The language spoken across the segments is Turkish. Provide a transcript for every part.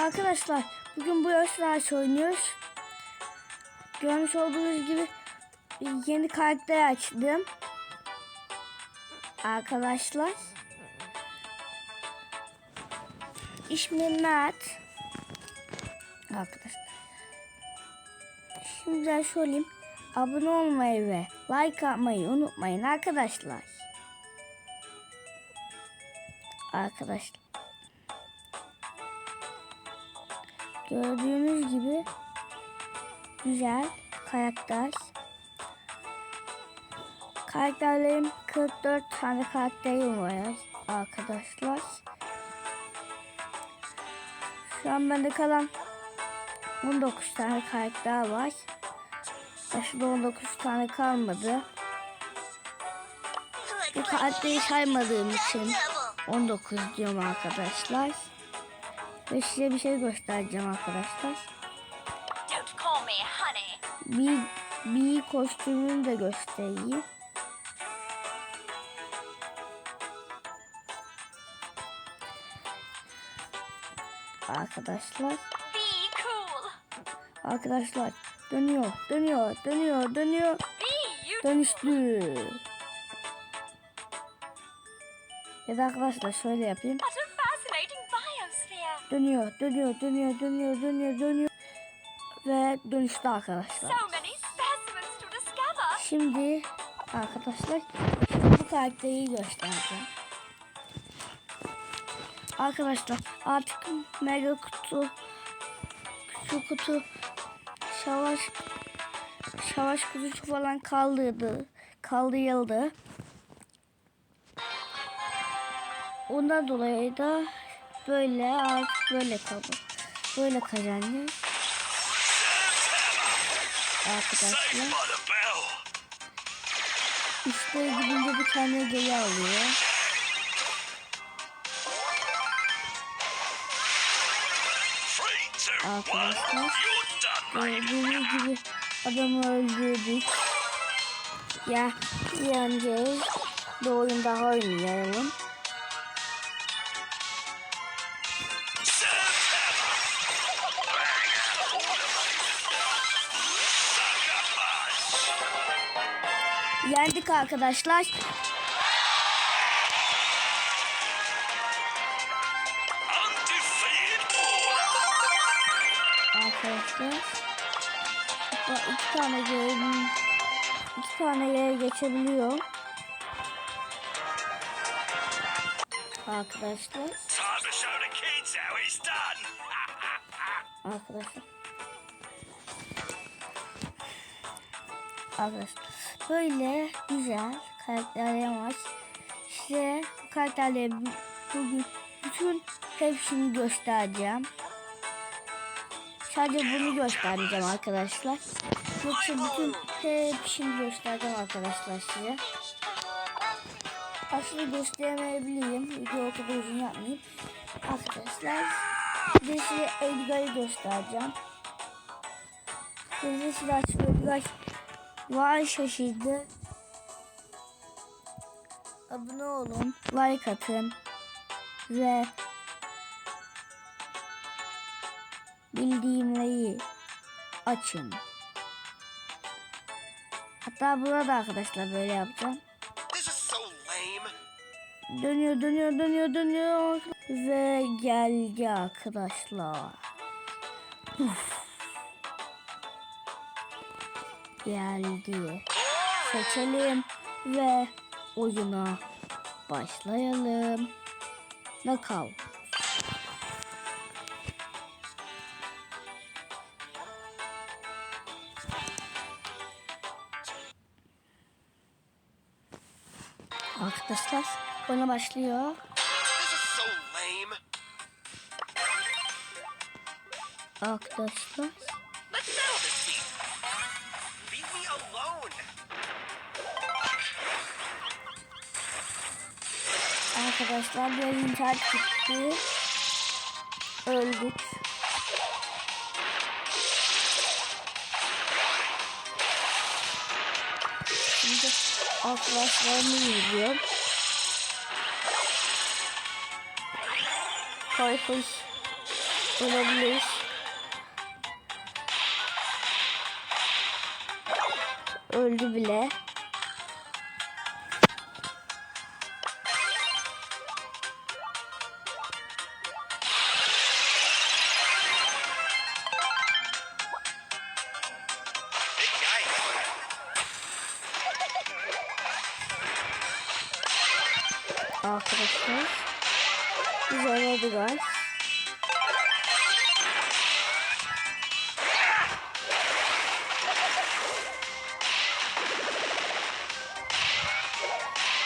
Arkadaşlar bugün bu Rush oynuyoruz. Görmüş olduğunuz gibi yeni karakter açtım. Arkadaşlar. İsmim Mert. Arkadaşlar. Şimdi ben söyleyeyim. Abone olmayı ve like atmayı unutmayın arkadaşlar. Arkadaşlar. Gördüğünüz gibi güzel karakter. Karakterlerim 44 tane karakterim var arkadaşlar. Şu an bende kalan 19 tane karakter var. Başında 19 tane kalmadı. Bu karakteri saymadığım için 19 diyorum arkadaşlar. Ve size bir şey göstereceğim arkadaşlar. Bir, bir kostümünü de göstereyim. Arkadaşlar, arkadaşlar dönüyor, dönüyor, dönüyor, dönüyor, dönüştü. Ya da arkadaşlar şöyle yapayım. Dönüyor, dönüyor, dönüyor, dönüyor, dönüyor, dönüyor. Ve dönüştü arkadaşlar. Şimdi arkadaşlar bu karakteri göstereceğim. Arkadaşlar artık mega kutu şu kutu savaş savaş kutusu falan kaldırdı kaldırıldı. Ondan dolayı da böyle artık böyle kaldı. Böyle kazandı. Arkadaşlar. İşte gidince bir tane geri alıyor. Arkadaşlar. Gördüğünüz gibi adamı öldürdük. Ya yeneceğiz. Bir oyun daha oynayalım. Yendik arkadaşlar. Arkadaşlar. Hatta iki tane yerin iki tane yere geçebiliyor. Arkadaşlar. Arkadaşlar. Arkadaşlar. Böyle güzel karakterlerim var. Size bu karakterleri bu- bugün bütün hepsini göstereceğim. Sadece bunu göstermeyeceğim arkadaşlar. Yoksa bütün hepsini göstereceğim arkadaşlar size. Aslında gösteremeyebilirim. Video o kadar uzun yapmayayım. Arkadaşlar bir de size Edgar'ı göstereceğim. Hızlı silah açıyor. Edgar vay şaşırdı. Abone olun. Like atın. Ve bildirimleri açın. Hatta burada arkadaşlar böyle yapacağım. So. Dönüyor, dönüyor, dönüyor, dönüyor. Ve geldi arkadaşlar. Uf. Geldi. Seçelim ve oyuna başlayalım. Knockout. Arkadaşlar oyuna başlıyor. Arkadaşlar Arkadaşlar bir internet gitti. Öldük. Şimdi arkadaşlarımı izliyorum. Koy koy. Ölebilir. Öldü bile. Arkadaşlar. Güzel oldu guys.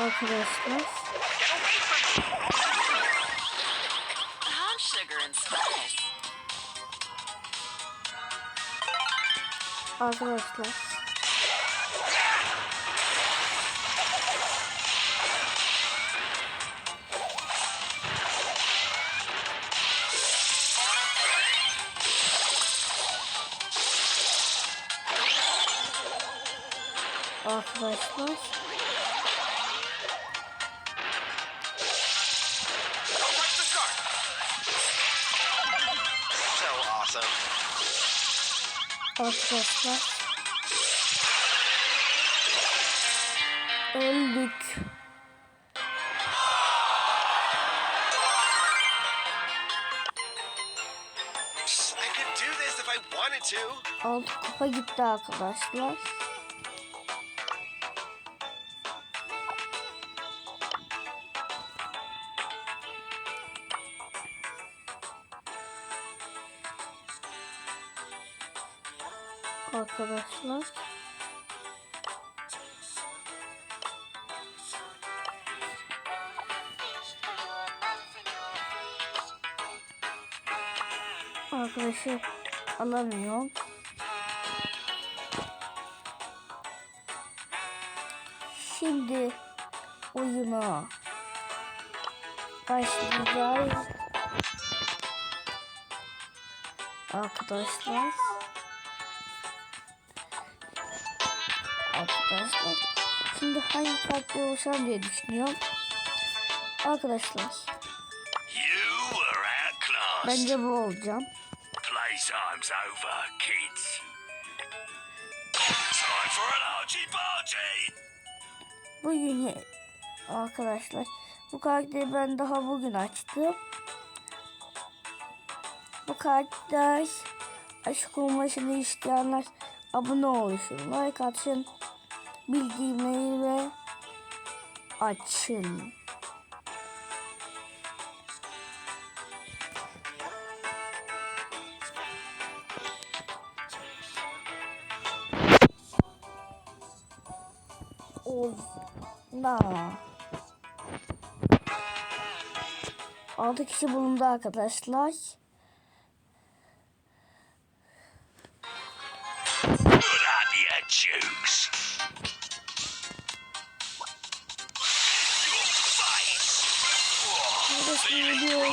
Arkadaşlar. Get I wanted to. Altı kupa gitti arkadaşlar. Arkadaşlar. Arkadaşı alamıyorum. Şimdi oyuna başlayacağız. Arkadaşlar. Arkadaşlar. Şimdi hangi karakter olsam diye düşünüyorum. Arkadaşlar. Bence bu olacağım. Playtime's over, kids. Time for an archie bargy. Bugün arkadaşlar bu karakteri ben daha bugün açtım. Bu karakter aşık olmasını isteyenler abone olsun, like atın, bildirimleri ve açın. Na. 6 kişi bulundu arkadaşlar. Geliyor.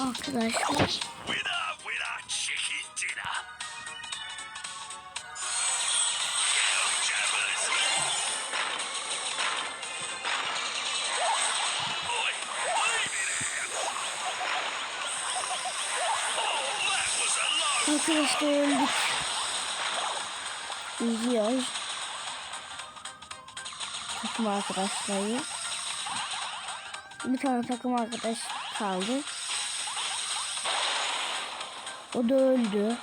Arkadaşlar Arkadaşlar öldük. İzliyoruz. Takım arkadaşları. Bir tane takım arkadaş kaldı. O da öldü.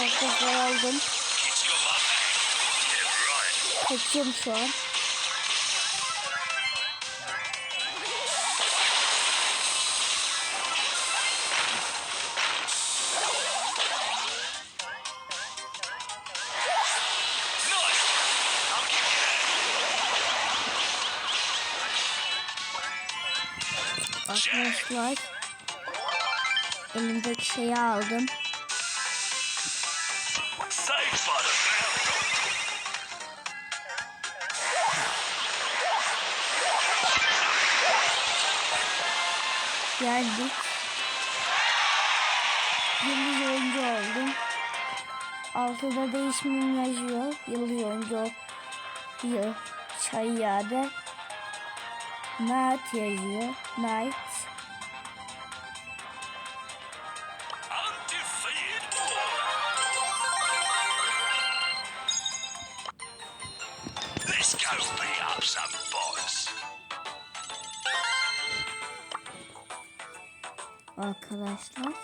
Arkadaşlar aldım. Kaçıyorum şu an. Arkadaşlar. Elimdeki şeyi aldım. Geldik. Yıldız oyuncu oldum. Altıda değişimim yazıyor. Yıldız oyuncu yıl çay yağdı. Mert yazıyor. Mert. İt's done.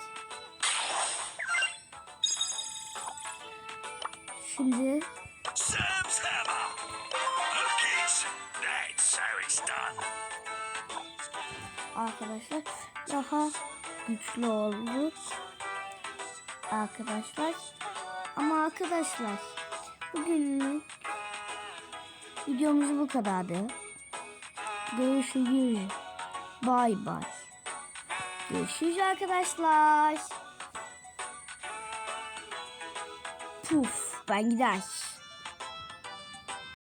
arkadaşlar daha güçlü olduk. Arkadaşlar. Ama arkadaşlar bugünlük videomuz bu kadardı. Görüşürüz. Bay bay. Görüşürüz arkadaşlar. Puf ben gider.